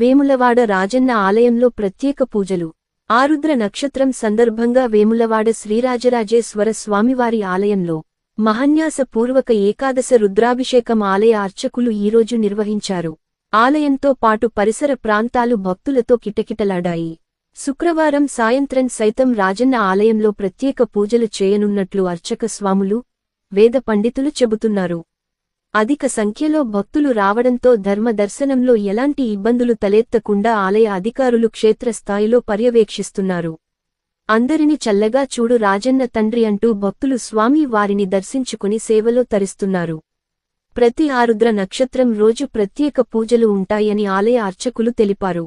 వేములవాడ రాజన్న ఆలయంలో ప్రత్యేక పూజలు. ఆరుద్ర నక్షత్రం సందర్భంగా వేములవాడ శ్రీరాజరాజేశ్వర స్వామివారి ఆలయంలో మహన్యాసపూర్వక ఏకాదశ రుద్రాభిషేకం ఆలయ అర్చకులు ఈరోజు నిర్వహించారు. ఆలయంతో పాటు పరిసర ప్రాంతాలు భక్తులతో కిటకిటలాడాయి. శుక్రవారం సాయంత్రం సైతం రాజన్న ఆలయంలో ప్రత్యేక పూజలు చేయనున్నట్లు అర్చక స్వాములు వేద పండితులు చెబుతున్నారు. అధిక సంఖ్యలో భక్తులు రావడంతో ధర్మ దర్శనంలో ఎలాంటి ఇబ్బందులు తలెత్తకుండా ఆలయ అధికారులు క్షేత్రస్థాయిలో పర్యవేక్షిస్తున్నారు. అందరిని చల్లగా చూడు రాజన్న తండ్రి అంటూ భక్తులు స్వామి వారిని దర్శించుకుని సేవలో తరిస్తున్నారు. ప్రతి ఆరుద్ర నక్షత్రం రోజు ప్రత్యేక పూజలు ఉంటాయని ఆలయ అర్చకులు తెలిపారు.